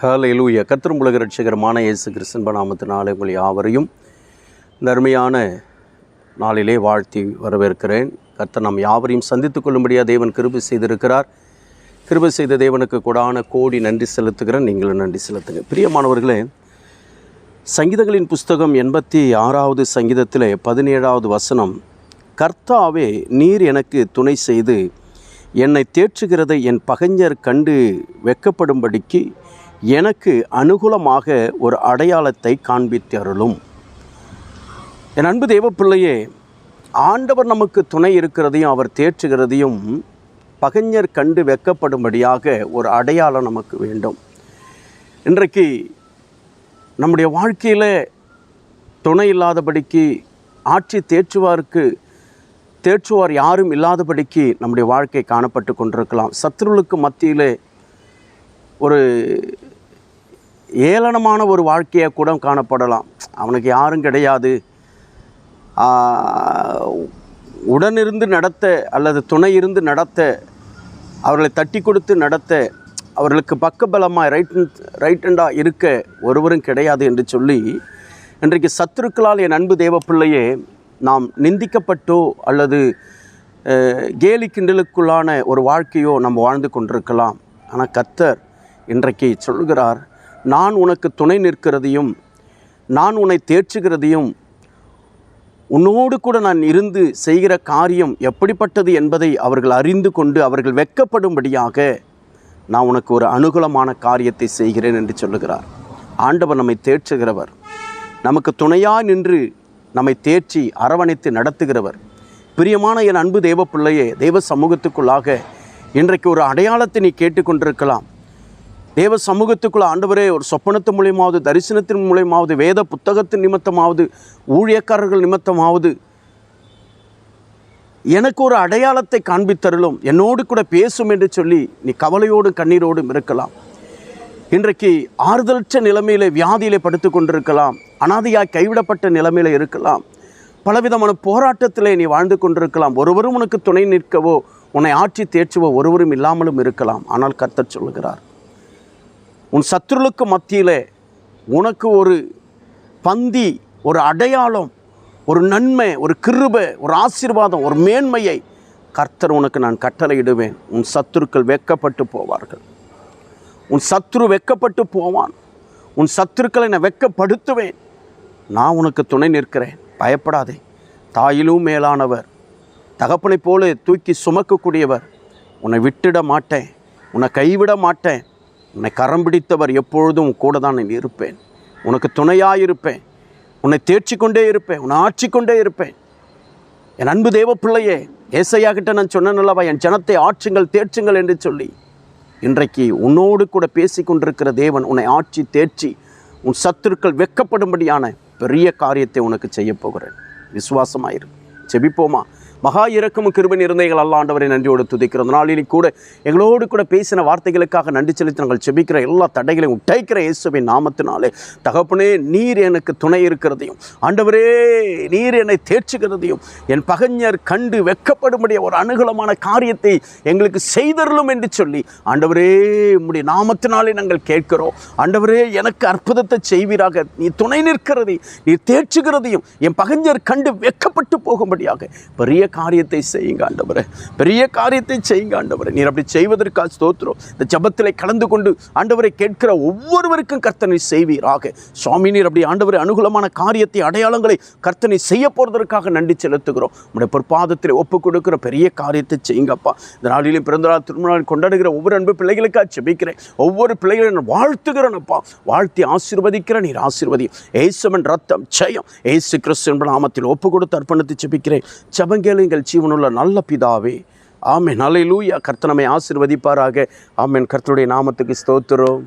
ஹalleluya கர்த்தரும் உலக ரட்சகரமான இயேசு கிருஷ்ணன் நாமத்தினாலே உங்கள் யாவரையும் நர்மையான நாளிலே வாழ்த்தி வரவேற்கிறேன். கர்த்தர் நாம் யாவரையும் சந்தித்து கொள்ளும்படியாக தேவன் கிருபை செய்திருக்கிறார். கிருபை செய்த தேவனுக்கு கூடான கோடி நன்றி செலுத்துகிறேன். நீங்களும் நன்றி செலுத்துங்க. பிரியமானவர்களே சங்கீதங்களின் புஸ்தகம் எண்பத்தி ஆறாவது சங்கீதத்தில் பதினேழாவது வசனம் கர்த்தாவே நீர் எனக்கு துணை செய்து என்னை தேற்றுகிறதை என் பகைஞர் கண்டு வெட்கப்படும்படிக்கு எனக்கு அனுகூலமாக ஒரு அடையாளத்தை காண்பித்தருளும். என் அன்பு தேவப்பிள்ளையே ஆண்டவர் நமக்கு துணை இருக்கிறதையும் அவர் தேற்றுகிறதையும் பகைஞர் கண்டு வெட்கப்படும்படியாக ஒரு அடையாளம் நமக்கு வேண்டும். இன்றைக்கு நம்முடைய வாழ்க்கையில் துணை இல்லாதபடிக்கு ஆட்சி தேற்றுவாருக்கு தேற்றுவார் யாரும் இல்லாதபடிக்கு நம்முடைய வாழ்க்கை காணப்பட்டு கொண்டிருக்கலாம். சத்துருளுக்கு மத்தியிலே ஒரு ஏளனமான ஒரு வாழ்க்கையாக கூட காணப்படலாம். அவனுக்கு யாரும் கிடையாது. உடனிருந்து நடத்த அல்லது துணை இருந்து நடத்த அவர்களை தட்டி கொடுத்து நடத்த அவர்களுக்கு பக்கபலமாக ரைட் ரைட்டண்டாக இருக்க ஒருவரும் கிடையாது என்று சொல்லி இன்றைக்கு சத்துருக்களால் என் அன்பு தேவப்பிள்ளையே நாம் நிந்திக்கப்பட்டோ அல்லது கேலி கிண்டலுக்குள்ளான ஒரு வாழ்க்கையோ நம்ம வாழ்ந்து கொண்டிருக்கலாம். ஆனால் கத்தர் இன்றைக்கு சொல்கிறார் நான் உனக்கு துணை நிற்கிறதையும் நான் உன்னை தேற்றுகிறதையும் உன்னோடு கூட நான் இருந்து செய்கிற காரியம் எப்படிப்பட்டது என்பதை அவர்கள் அறிந்து கொண்டு அவர்கள் வெட்கப்படும்படியாக நான் உனக்கு ஒரு அனுகூலமான காரியத்தை செய்கிறேன் என்று சொல்லுகிறார். ஆண்டவர் நம்மை தேற்றுகிறவர். நமக்கு துணையாக நின்று நம்மை தேற்றி அரவணைத்து நடத்துகிறவர். பிரியமான என் அன்பு தேவ பிள்ளையே தெய்வ சமூகத்துக்குள்ளாக இன்றைக்கு ஒரு அடையாளத்தை நீ கேட்டுக்கொண்டிருக்கலாம். தேவ சமூகத்துக்குள்ள ஆண்டவரே ஒரு சொப்பனத்து மூலியமாவது தரிசனத்தின் மூலியமாவது வேத புத்தகத்தின் நிமித்தமாவது ஊழியக்காரர்கள் நிமித்தமாவது எனக்கு ஒரு அடையாளத்தை காண்பித்தருளும். என்னோடு கூட பேசும் என்று சொல்லி நீ கவலையோடும் கண்ணீரோடும் இருக்கலாம். இன்றைக்கு ஆறுதலற்ற நிலைமையிலே வியாதியிலே படுத்து கொண்டிருக்கலாம். அனாதையாய் கைவிடப்பட்ட நிலைமையில் இருக்கலாம். பலவிதமான போராட்டத்திலே நீ வாழ்ந்து கொண்டிருக்கலாம். ஒருவரும் உனக்கு துணை நிற்கவோ உன்னை ஆட்சி தேற்றுவோ ஒருவரும் இல்லாமலும் இருக்கலாம். ஆனால் கர்த்தர் சொல்லுகிறார் உன் சத்துருளுக்கு மத்தியில் உனக்கு ஒரு பந்தி ஒரு அடையாளம் ஒரு நன்மை ஒரு கிருபை ஒரு ஆசீர்வாதம் ஒரு மேன்மையை கர்த்தர் உனக்கு நான் கட்டளையிடுவேன். உன் சத்துருக்கள் வெக்கப்பட்டு போவார்கள். உன் சத்துரு வெட்கப்பட்டு போவான். உன் சத்துருக்களை நான் வெட்கப்படுத்துவேன் நான் உனக்கு துணை நிற்கிறேன். பயப்படாதே. தாயிலும் மேலானவர். தகப்பனைப் போல தூக்கி சுமக்கக்கூடியவர். உன்னை விட்டுட மாட்டேன். உன்னை கைவிட மாட்டேன். உன்னை கரம் பிடித்தவர் எப்பொழுதும் கூட தான் நான் இருப்பேன். உனக்கு துணையாக இருப்பேன் உன்னை தேர்ச்சி கொண்டே இருப்பேன். உன்னை ஆட்சி கொண்டே இருப்பேன். என் அன்பு தேவ பிள்ளையே ஏசையா கிட்ட நான் சொன்னேன்லவா என் ஜனத்தை ஆற்றுங்கள் தேர்ச்சுங்கள் என்று சொல்லி இன்றைக்கு உன்னோடு கூட பேசி கொண்டிருக்கிற தேவன் உன்னை ஆட்சி தேர்ச்சி உன் சத்துருக்கள் வெட்கப்படும்படியான பெரிய காரியத்தை உனக்கு செய்ய போகிறேன். விசுவாசமாயிரு. செபிப்போமா? மகா இறக்கமும் கிருபன் இருந்தைகள் அல்ல ஆண்டவரை நன்றியோடு துதிக்கிறோம். நாளில் கூட எங்களோடு கூட பேசின வார்த்தைகளுக்காக நன்றி செலுத்தி நாங்கள் செபிக்கிற எல்லா தடைகளையும் உடைக்கிற இயேசுவின் நாமத்தினாலே. தகப்பனே நீர் எனக்கு துணை இருக்கிறதையும் ஆண்டவரே நீர் என்னை தேர்ச்சிக்கிறதையும் என் பகைஞர் கண்டு வெக்கப்படும்படிய ஒரு அனுகூலமான காரியத்தை எங்களுக்கு செய்தருளும் என்று சொல்லி ஆண்டவரே உம்முடைய நாமத்தினாலே நாங்கள் கேட்கிறோம். ஆண்டவரே எனக்கு அற்புதத்தை செய்வீராக. நீ துணை நிற்கிறதை நீ தேர்ச்சிக்கிறதையும் என் பகைஞர் கண்டு வெட்கப்பட்டு போகும்படியாக பெரிய காரியத்தை செய்யுங்க ஆண்டவரே. பெரிய காரியத்தை செய்யுங்க ஆண்டவரே. நீர் அப்படி செய்வதற்காக ஸ்தோத்திரம். இந்த ஜபத்திலே கலந்து கொண்டு ஆண்டவரை கேட்கிற ஒவ்வொருவருக்கும் கர்த்தனை செய்வீராக. சுவாமி நீர் அப்படி ஆண்டவரை அனுகூலமான காரியத்தை அடையாளங்களை கர்த்தனை செய்ய போகிறதற்காக நன்றி செலுத்துகிறோம். உடைய பொற்பாதத்தில் ஒப்பு கொடுக்கிற பெரிய காரியத்தை செய்யுங்கப்பா இந்த நாளிலும் பிறந்தநாள் திருமணம் கொண்டாடுகிற ஒவ்வொரு அன்பு பிள்ளைகளுக்காக செபிக்கிறேன் ஒவ்வொரு பிள்ளைகளை நான் வாழ்த்துகிறேன் அப்பா. வாழ்த்தி ஆசீர்வதிக்கிற நீர் ஆசீர்வதி ஏசுமன் ரத்தம் ஜெயம். ஏசு கிறிஸ்து என்ப நாமத்தில் ஒப்பு கொடுத்து அர்ப்பணித்து செபிக்கிறேன் ஜபங்கேளு எங்கள் ஜீவனுள்ள நல்ல பிதாவே. ஆமென். அல்லேலூயா கர்த்தனமை ஆசிர்வதிப்பாராக. ஆமேன். கர்த்தருடைய நாமத்துக்கு ஸ்தோத்திரம்.